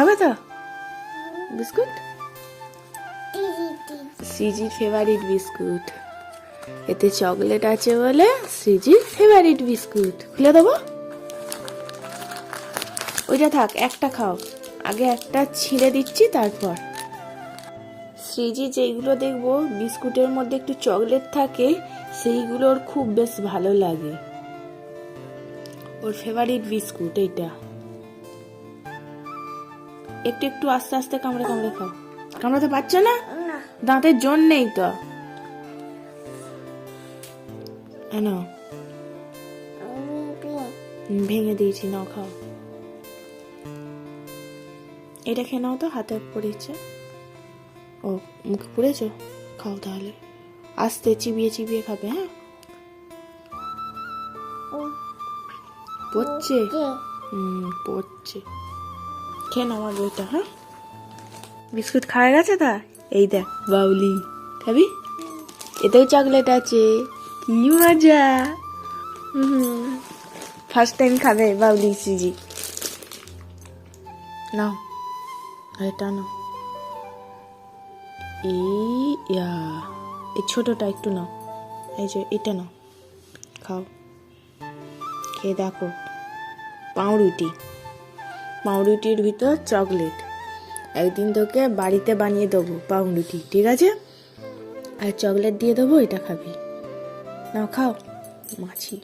খাবে তো? বিস্কুট? সিজির ফেভারিট বিস্কুট। এতে চকলেট আছে বলে সিজির ফেভারিট বিস্কুট। খুলে দেবো? ওইটা থাক, একটা খাও। আগে একটা ছিঁড়ে দিচ্ছি, তারপর। শ্রীজি যেইগুলো দেখব, বিস্কুটের মধ্যে একটু চকলেট থাকে, সেইগুলোর খুব বেশ ভালো লাগে। ওর ফেভারিট বিস্কুট, এইটা। একটু একটু আস্তে আস্তে কামড়ে কামড়ে খাও। কামড়াতে পারছ না? দাঁতের জোর নেই তো। এনো ভেঙে দিয়েছি নাও খাও। এটা খেয়ে নাও তো হাতে পড়েছে। ও মুখে পুড়েছো? খাও তাহলে। আস্তে চিবিয়ে চিবিয়ে খাবে হ্যাঁ? পড়ছে। হুম পড়ছে। খেয়ে নাও আমার বইটা হ্যাঁ? বিস্কুট খাওয়া গেছে তা? এই দেখ, বাউলি। খাবি? এতেও চকলেট আছে। কি মজা। ফার্স্ট টাইম খাবে বাউলি সিজি। নাও। এটা নাও। এই ইয়া। এই ছোটটা একটু নাও। এই যে, এটা নাও। খাও। খেয়ে দেখো। পাউরুটি। পাউরুটির ভিতর চকলেট। একদিন তোকে বাড়িতে বানিয়ে দেবো পাউরুটি ঠিক আছে? আর চকলেট দিয়ে দেবো এটা খাবি। না খাও মাছি।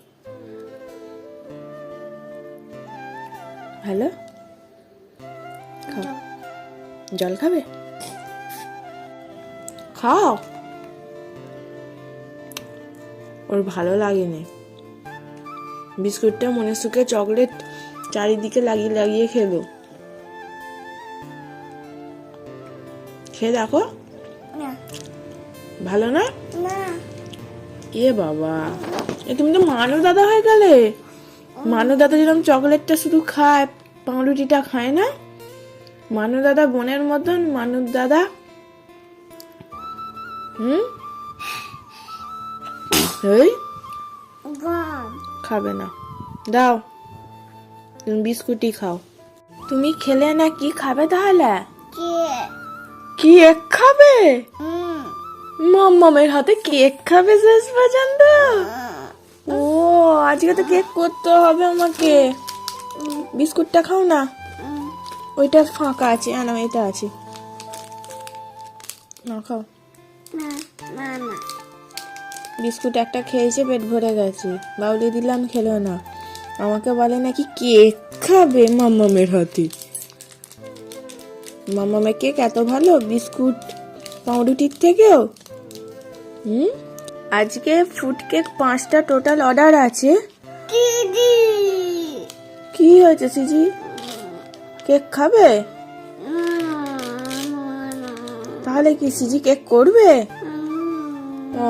হ্যালো খাও। জল। খাবে? খাও। ওর ভালো লাগেনি। বিস্কুটটা মনে সুখে চকলেট চারিদিকে লাগিয়ে লাগিয়ে খেলো। খেয়ে দেখো? ভালো না? এ বাবা। এ তুমি তো মানু দাদা হয়ে গেলে। মানু দাদা যেরকম চকলেটটা শুধু খায় পাউরুটিটা খায় না? মানু দাদা বোনের মতন মানু দাদা। হুম? এই? খাবে না। দাও। তুমি বিস্কুটই খাও। তুমি খেলে না কি খাবে তাহলে? কেক। খাবে? মাম্মামের হাতে কেক খাবে শেষ পর্যন্ত? ও আজকে তো কেক করতে হবে আমাকে। বিস্কুটটা খাও না? ওইটা ফাঁকা আছে না এটা আছে। না খাও। বিস্কুট একটা খেয়েছে পেট ভরে গেছে। বাউলি দিলাম খেলো না। আমাকে বলে নাকি কেক খাবে মাম্মামের হাতে। মাম্মামের কেক এত ভালো বিস্কুট পাউরুটির থেকেও? হুম? আজকে ফুড কেক পাঁচটা টোটাল অর্ডার আছে। কি হয়েছে সিজি? কেক খাবে? তাহলে কি সিজি কেক করবে? ও।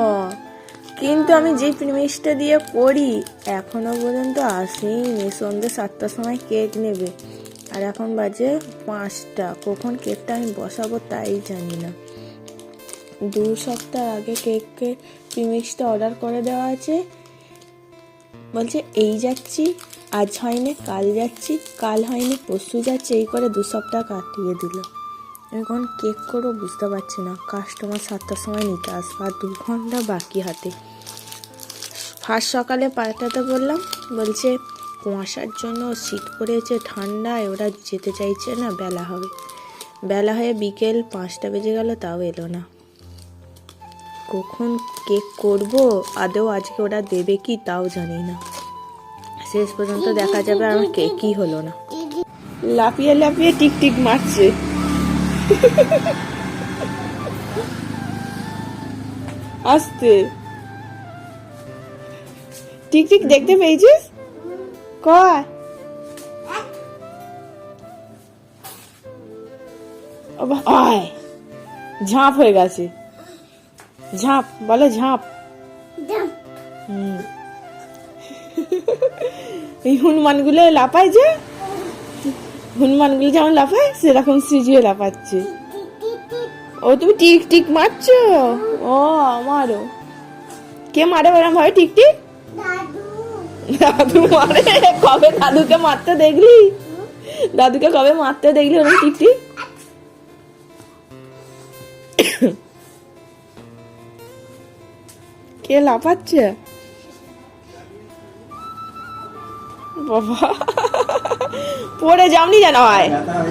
কিন্তু আমি যে প্রিমিসটা দিয়ে করি এখনও পর্যন্ত আসেইনি। সন্ধ্যে সাতটার সময় কেক নেবে। আর এখন বাজে পাঁচটা। কখন কেকটা আমি বসাবো তাই জানি না। দু সপ্তাহ আগে কেকের প্রিমিক্সটা অর্ডার করে দেওয়া আছে। বলছে, এই যাচ্ছি, আজ হয়নি, কাল যাচ্ছি, কাল হয়নি, পরশু যাচ্ছে। এই করে দু সপ্তাহ কাটিয়ে দিল। আমি কখন কেক করব বুঝতে পারছি না। কাস্টমার সাতটার সময় নিতে আসবে আর দু ঘণ্টা বাকি হাতে। ফার্স্ট সকালে পাল্টাতে বললাম বলছে কুয়াশার জন্য শীত পড়েছে ঠান্ডায় ওরা যেতে চাইছে না বেলা হবে। বেলা হয়ে বিকেল পাঁচটা বেজে গেল তাও এলো না। কখন কেক করব? আদৌ আজকে ওরা দেবে কি তাও জানি না। শেষ পর্যন্ত দেখা যাবে আমার কেকই হলো না। লাফিয়ে লাফিয়ে টিকটিক মারছে। আসতে। টিকটিক দেখতে পেয়েছিস? কয়? আয়। ঝাঁপ হয়ে গেছে। ঝাঁপ বলে ঝাঁপ। হুম। এই হনুমানগুলো লাফায় যে। হনুমানগুলো যেমন লাফায় সেরকম সিজিয়ে লাফাচ্ছে। ও তুমি টিক টিক মারছো? ও আমারও। কে মারে ওরম ভাবে টিক টিক? দাদু। মারে? কবে দাদুকে মারতে দেখলি? দাদুকে কবে মারতে দেখলি ওরকম টিপটি কে লাফাচ্ছে? বাবা। পড়ে যাওনি যেন হয়। ব্যথা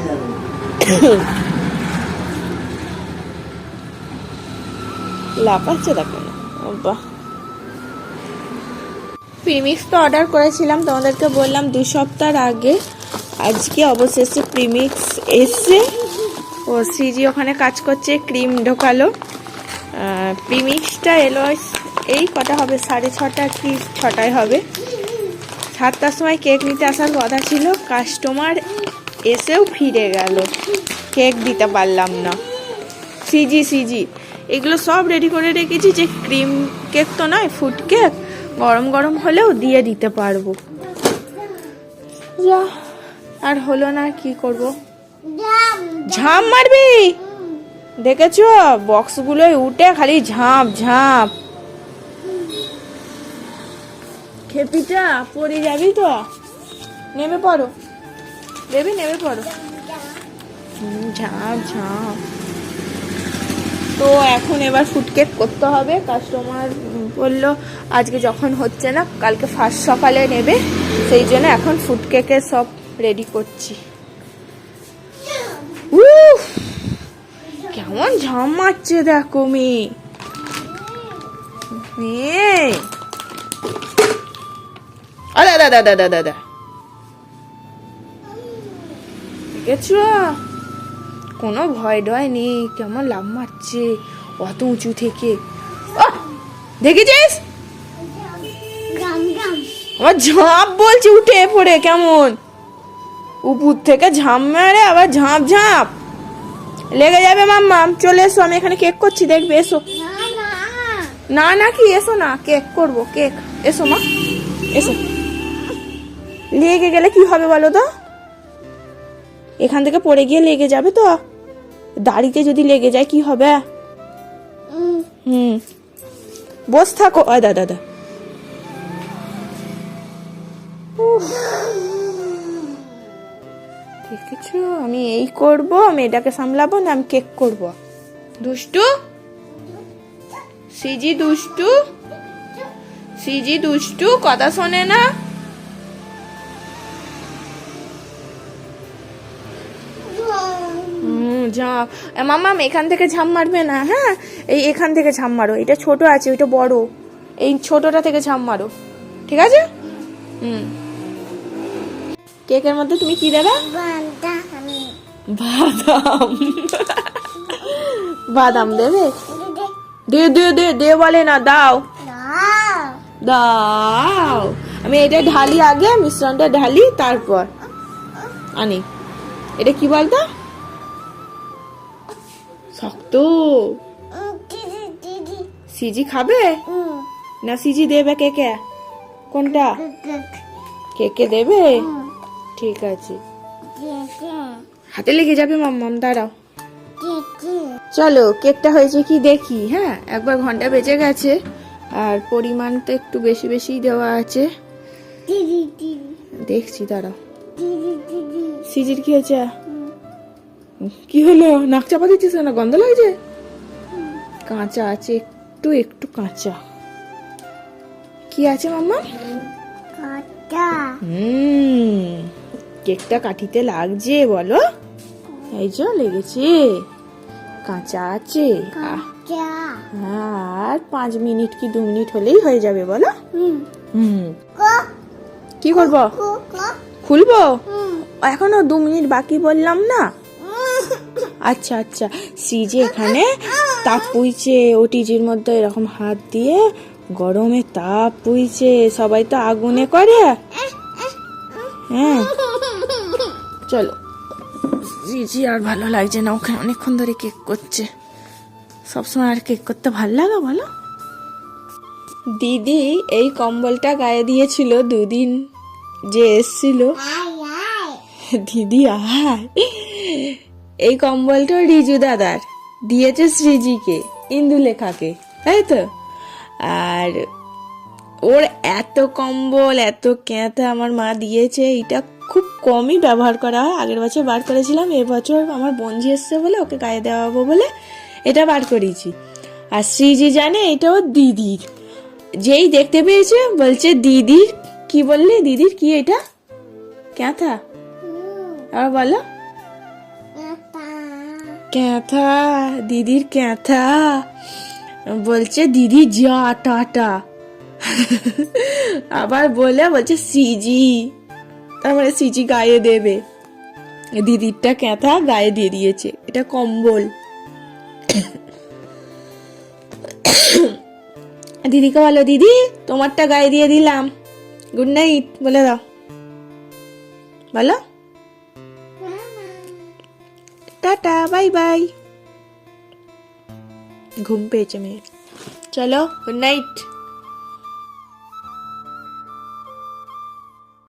লাফাচ্ছে দেখো না। বাহ প্রিমিক্স তো অর্ডার করেছিলাম তোমাদেরকে বললাম দু সপ্তাহ আগে। আজকে অবশেষে প্রিমিক্স এসছে। ও সিজি ওখানে কাজ করছে ক্রিম ঢোকালো। আহ, প্রিমিক্সটা এলো এই কটা হবে? সাড়ে ছটা কি ছটায় হবে? সাতটার সময় কেক নিতে আসার কথা ছিল কাস্টমার এসেও ফিরে গেল। কেক দিতে পারলাম না। সিজি সিজি এগুলো সব রেডি করে রেখেছি যে ক্রিম কেক তো নয় ফুড কেক গরম গরম হলেও দিয়ে দিতে পারব। যা আর হলো না কি করব? ঝাঁপ মারবি? দেখেছ? বক্সগুলোয় উঠে খালি ঝাঁপ ঝাঁপ। খেপিটা পড়ে যাবি তো? নেমে পড়ো। দেবি, নেমে পড়ো। ঝাঁপ ঝাঁপ। তো এখন এবার ফুডকেক করতে হবে। কাস্টমার বলল, আজকে যখন হচ্ছে না, কালকে ফার্স্ট সকালে নেবে। সেই জন্য এখন ফুডকেকের সব রেডি করছি! কেমন ঝাম মারছে দেখো মেয়ে। মেয়ে! আদা দাদা দাদা দাদা দেখেছ? কোনো ভয় ডয় নেই কেমন লাভ মারছে অত উঁচু থেকে। আহ! দেখেছিস? আমার ঝাঁপ বলছি উঠে পড়ে কেমন। উপর থেকে ঝাঁপ মারে আবার ঝাঁপ ঝাঁপ। লেগে যাবে মাম্মাম চলে এসো আমি এখানে কেক করছি দেখবে এসো। না না কি এসো না কেক করব কেক। এসো মা এসো। লেগে গেলে কি হবে বলো তো? এখান থেকে পড়ে গিয়ে লেগে যাবে তো। দাড়িতে যদি লেগে যায় কি হবে? হুম। বস থাকো। আয় দাদা দাদা দেখেছ? আমি এই করব মেয়েটাকে সামলাবো না আমি কেক করব। দুষ্টু? সিজি দুষ্টু? সিজি দুষ্টু কথা শোনে না? ঝাঁপ মামাম এখান থেকে ঝাঁপ মারবে না হ্যাঁ? এই এখান থেকে ঝাঁপ মারো। এটা ছোট আছে, ওইটা বড়। এই ছোটটা থেকে ঝাঁপ মারো। ঠিক আছে? হুম। কেকের মধ্যে তুমি কি দেবে? বাদাম। বাদাম দেবে? দে দে দে দে বলে না, দাও। দাও। আমি এটা ঢালি আগে, মিশ্রণটা ঢালি, তারপর। আনি। এটা কি বলতো? শক্ত। সিজি খাবে? না সিজি দেবে কে কে? কোনটা? কে কে দেবে? ঠিক আছে। হাতে লেগে যাবে মাম্মাম দাঁড়াও। চলো কেকটা হয়েছে কি দেখি হ্যাঁ? একবার ঘণ্টা বেজে গেছে আর পরিমাণ তো একটু বেশি বেশি দেওয়া আছে। দেখছি দাঁড়াও। সিজির কি হয়েছে? কি হলো? নাক চাপা দিচ্ছিস না গন্ধ লাগছে? কাঁচা আছে একটু একটু কাঁচা। কি আছে মাম্মা? হুম কেকটা কাঠিতে লাগছে বলো। এই যে লেগেছে। কাঁচা আছে। আহ, আর পাঁচ মিনিট কি দু মিনিট হলেই হয়ে যাবে বলো। হুম। কি। করব? খুলবো? এখনও দু মিনিট বাকি বললাম না? আচ্ছা আচ্ছা। সিজে এখানে তাপ পুইছে ওটিজির মধ্যে এরকম হাত দিয়ে গরমে তাপ পুইছে সবাই তো আগুনে করে। হ্যাঁ। চলো। জিজি আর ভালো লাগছে না ওখানে অনেকক্ষণ ধরে কেক করছে। সবসময় আর কেক করতে ভালো লাগে বলো? দিদি এই কম্বলটা গায়ে দিয়েছিল দুদিন যে এসছিল। দিদি আয়। এই কম্বলটা রিজু দাদার। দিয়েছে সৃজিকে ইন্দু লেখাকে তাই তো? আর ওর এত কম্বল, এত ক্যাঁথা আমার মা দিয়েছে এটা খুব কমই ব্যবহার করা হয়। আগের বছর বার করেছিলাম এবছর আমার বঞ্জি এসছে বলে ওকে গায়ে দেওয়াবো বলে এটা বার করেছি। আর শ্রীজি জানে এটা ওর দিদির। যেই দেখতে পেয়েছে, বলছে, দিদির, কি বললি? দিদির কি এটা? ক্যাথা? আর বলো ক্যাথা, দিদির ক্যাথা। বলছে, দিদি, যা, টাটা। আবার বলে, বলছে সিজি তারপরে সিজি গায়ে দেবে। দিদিরটা ক্যাথা গায়ে দিয়ে দিয়েছে। এটা কম্বল। দিদিকে বলো, দিদি, তোমারটা গায়ে দিয়ে দিলাম। Good night. বলে দাও। বলো। Ta-ta bye bye. ঘুম পেয়েছে মেয়ে চলো গুড নাইট